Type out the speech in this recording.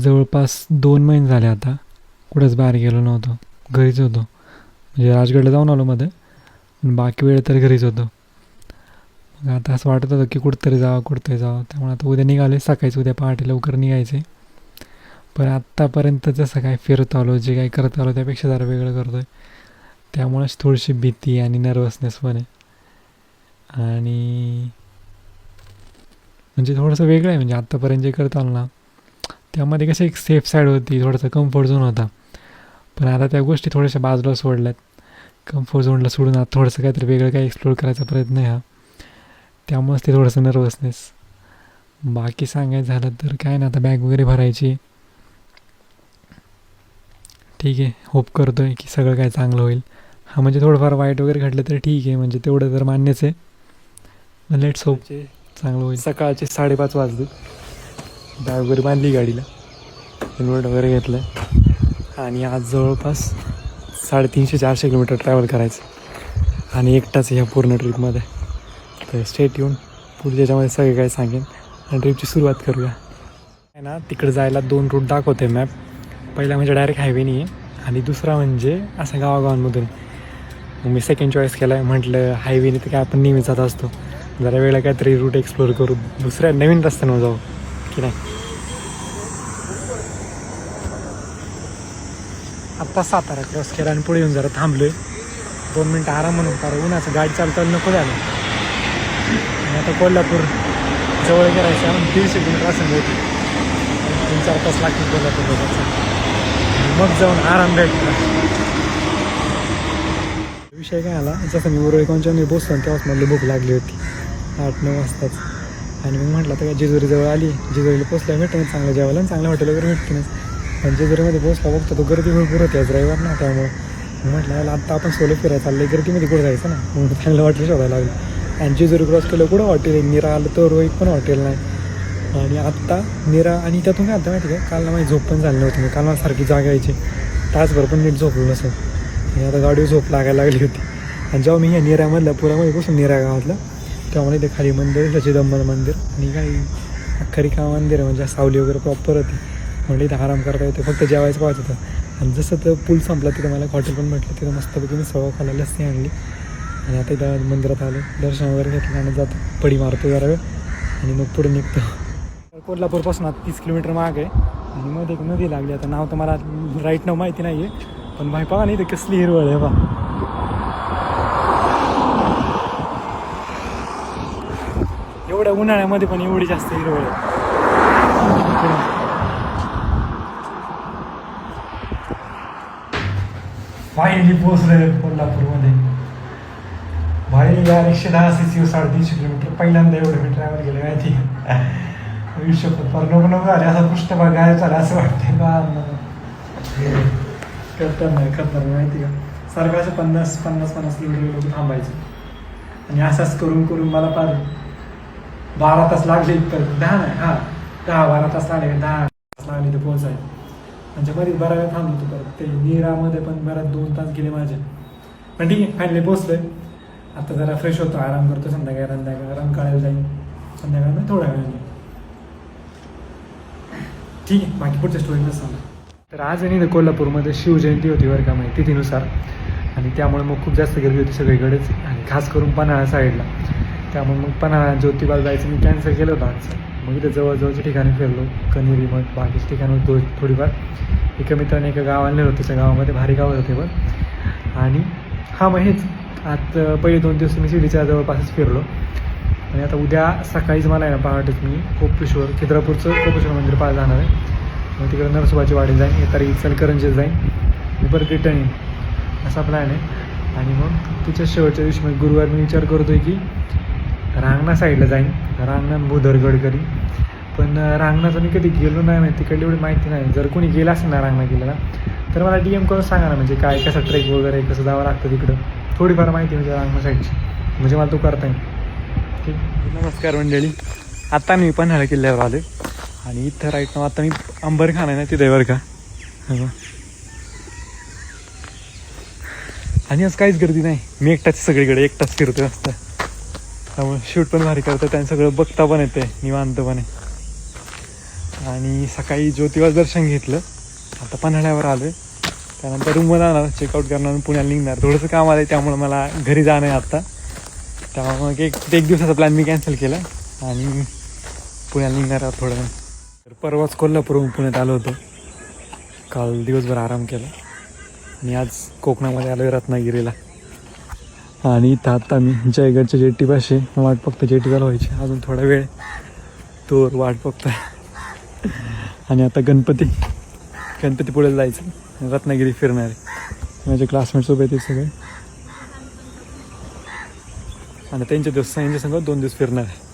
जवळपास दोन महिने झाले आता. कुठंच बाहेर गेलो नव्हतो. घरीच होतो. म्हणजे राजगडला जाऊन आलो मध्ये. बाकी वेळ तर घरीच होतो. मग आता असं वाटत होतं की कुठंतरी जावं कुठंतरी जावं. त्यामुळे आता उद्या निघाले. सकाळीच उद्या पहाटे लवकर निघायचे. पण आत्तापर्यंत जसं काय फिरत आलो जे काही करत आलो त्यापेक्षा जरा वेगळं करतो आहे त्यामुळेच थोडीशी भीती आणि नर्वसनेस पण आहे. आणि म्हणजे थोडंसं वेगळं आहे. म्हणजे आत्तापर्यंत जे करत आलो ना त्यामध्ये कसं एक सेफ साईड होती थोडासा कम्फर्ट झोन होता. पण आता त्या गोष्टी थोड्याशा बाजूला सोडल्यात. कम्फर्ट झोनला सोडून आता थोडंसं काहीतरी वेगळं काही एक्सप्लोर करायचा प्रयत्न आहे हा. त्यामुळेच ते थोडंसं नर्वसनेस बाकी सांगायचं झालं तर काय ना आता बॅग वगैरे भरायची. ठीक आहे होप करतो आहे की सगळं काय चांगलं होईल. हा म्हणजे थोडंफार वाईट वगैरे घडलं तर ठीक आहे म्हणजे तेवढं तर मान्यच आहे. लेट्स होप चांगलं होईल. सकाळचे साडेपाच वाजले. बॅग वगैरे बांधली गाडीला. हेल्मेट वगैरे घेतलं आणि आज जवळपास साडेतीनशे चारशे किलोमीटर ट्रॅव्हल करायचं. आणि एकटाच ह्या पूर्ण ट्रिपमध्ये तर स्टेट येऊन पुढच्या याच्यामध्ये सगळे काय सांगेन. आणि ट्रिपची सुरुवात करूया. आहे ना तिकडे जायला दोन रूट दाखवते मॅप पहिला म्हणजे डायरेक्ट हायवे नाही आहे आणि दुसरा म्हणजे असं गावागावांमधून. मग मी सेकंड चॉईस केला आहे म्हटलं हायवेने तर काय आपण नेहमी जात असतो. जरा वेळा काहीतरी रूट एक्सप्लोअर करू. दुसऱ्या नवीन रस्त्यानं जाऊ. की नाही. आत्ता सातारा क्रॉस केला आणि पुढे येऊन जरा थांबलोय. दोन मिनटं आराम म्हणून कारण उन्हाचं गाडी चालताना नको झालं. आणि आता कोल्हापूर जवळ करायचं आणि दीडशे किलोमीटर असं होती तीन चार तास लागतील कोल्हापूर मग जाऊन आराम भेटला. विषय काय आला? जसं मी उरळीकोणच्या मी बसलो तेव्हाच मला भूक लागली होती. आठ नऊ वाजताच. आणि मग म्हटलं तर जेजुरी जवळ आली. जेजुरीला पोचल्या भेटतं चांगलं जेवायला आणि चांगलं हॉटेल वगैरे भेटतं पण जेजुरीमध्ये पोचला बघतो तो गर्दी भरपूर होती आज रविवार ना त्यामुळे. म्हटलं याला आत्ता आपण सोलो फिरायला चाललं गर्दीमध्ये कुठं जायचं ना? मग चांगलं हॉटेल शोधायला लागलं. आणि जेजुरी क्रॉस केलं कुठं हॉटेल आहे? निरा आलं तर एक पण हॉटेल नाही. आणि आत्ता निरा आणि त्यातून काय आता माहिती का? काल ना माझी झोप पण झाली नव्हती. मी काल मला सारखी जागा यायची. तासभर पण नीट झोपलो नसेल आणि आता गाडीवर झोप लागायला लागली होती. आणि जेव्हा मी ह्या निऱ्यामधल्या पुरामध्ये बसून निरा गावातलं तेव्हा ते इथे खाली मंदिर लचिदंबर मंदिर आणि काही अख्खरिका मंदिर म्हणजे सावली वगैरे प्रॉपर होती. म्हणजे इथं आराम करता येते. फक्त जेवायचं पाहत होतं. आणि जसं तर पूल संपला तिथं मला एक हॉटेल पण म्हटलं तिथं मस्तपैकी मी सवा खाला लस्सी आणली. आणि आता इथं मंदिरात आलो. दर्शन वगैरे घेतलं आणि जातो. पडी मारतो जरा वेळ. आणि मग पुढे निघतो. कोल्हापूरपासून आता तीस किलोमीटर माग आहे. आणि मध्ये एक नदी लागली. आता नाव तर मला राईट नाव माहिती नाही आहे पण भाई बघा नाही इथे कसली हिरवळ आहे बा एवढ्या उन्हाळ्यामध्ये पण एवढी जास्त हिरवळ आहे. फायनली पोहोचलोय कोल्हापूरमध्ये. भाई या एकशे दहा सी सी साडेतीनशे किलोमीटर पहिल्यांदा एवढं मी ट्रॅव्हल केलं माहिती आयुष्य पर नको नको झाले असा पृष्ठभाग गायब झाला असं वाटतंय. बा करतात नाही करतात माहिती का? सारखं असं पन्नास पन्नास पन्नास किलोमीटर लोक थांबायचं. आणि असंच करून करून मला पार बारा तास लागले इथपर्यंत दहा नाही हा. दहा बारा तास लागले दहा तास लागले तर पोहोचायला. म्हणजे बरीच बरा वेळ थांबलो होतो परत. ते नीरामध्ये पण बऱ्याच दोन तास गेले माझे. पण ठीक आहे फायनली पोहोचलोय. आता जरा फ्रेश होतो आराम करतो संध्याकाळी संध्याकाळी आराम काढायला जाईल संध्याकाळ थोड्या वेळाने. ठीक आहे बाकी पुढच्या स्टोरीला सांगा तर आज आणि कोल्हापूरमध्ये शिवजयंती होती बरं का माहिती तिथीनुसार. आणि त्यामुळे मग खूप जास्त गर्दी होती सगळीकडेच. आणि खास करून पन्हाळा साईडला त्यामुळे मग पन्हाळा ज्योतिबाला जायचं मी कॅन्सल केलं होतं आमचं मग इथं जवळजवळच्या ठिकाणी फिरलो कनेरी मग बाकीच्या ठिकाणी थो थोडीफार. एका मित्राने एका गावाला नेलं होतं त्याच्या गावामध्ये भारी गाव होते पण. आणि हा मग हेच. आता पहिले दोन दिवस मी शिर्डीच्या जवळपासच फिरलो. आणि आता उद्या सकाळीच मला आहे ना पहाटेच मी कोपेश्वर खिद्रापूरचं कोपेश्वर मंदिर पाहायला जाणार आहे. मग तिकडे नरसोबाची वाडी जाईन येतारी इचलकरंजीत जाईन. मी परत रिटर्न येईन. असा प्लॅन आहे. आणि मग तिच्या शेवटच्या दिवशी मग गुरुवार मी विचार करतो आहे की रांगणा साईडला जाईन. रांगणा भूधर गडकरी पण रांगणाचं मी कधी गेलो नाही माहिती. तिकडली एवढी माहिती नाही. जर कोणी गेला असेल ना रांगणा गेलेला तर मला डी एम करून सांगा ना. म्हणजे काय कसं ट्रेक वगैरे कसं जावं लागतं तिकडं. थोडीफार माहिती म्हणजे रांगणा साईडची. म्हणजे मला तो करता येईल. ठीक? नमस्कार मंडळी. आत्ता मी पन्हाळा किल्ल्यावर आलो आणि इथं राईट नाव आता मी अंबरखान आहे ना तिथे बरं का. आणि आज काहीच गर्दी नाही. मी एकटाच सगळीकडे. एकटाच फिरतो असतं त्यामुळे शूट पण भारी करतं त्यांनी सगळं बघता पण येते निवांतपणे. आणि सकाळी ज्योतिबा दर्शन घेतलं. आता पन्हाळ्यावर आलो आहे त्यानंतर रूममध्ये आणार चेकआउट करणार पुण्याला निघणार. थोडंसं काम आलं आहे त्यामुळे मला घरी जाणं आहे आत्ता. त्यामुळे मग एक एक दिवसाचा प्लॅन मी कॅन्सल केला. आणि पुण्याला निघणार आहोत थोडं वेळ. तर परवाच कोल्हापूरहून पुण्यात आलो होतो. काल दिवसभर आराम केला. आणि आज कोकणामध्ये आलो आहे रत्नागिरीला. आणि इथं आत्ता मी जयगडच्या जेट्टीपाशी वाट बघतो जेटीला व्हायची. अजून थोडा वेळ तोर वाट फक्त आणि आता गणपती. गणपती पुढे जायचं. रत्नागिरी फिरणार. आहे माझे क्लासमेट सोबत आहेत सगळे. आणि त्यांच्या दिवस त्यांच्या संग दोन दिवस फिरणार आहे.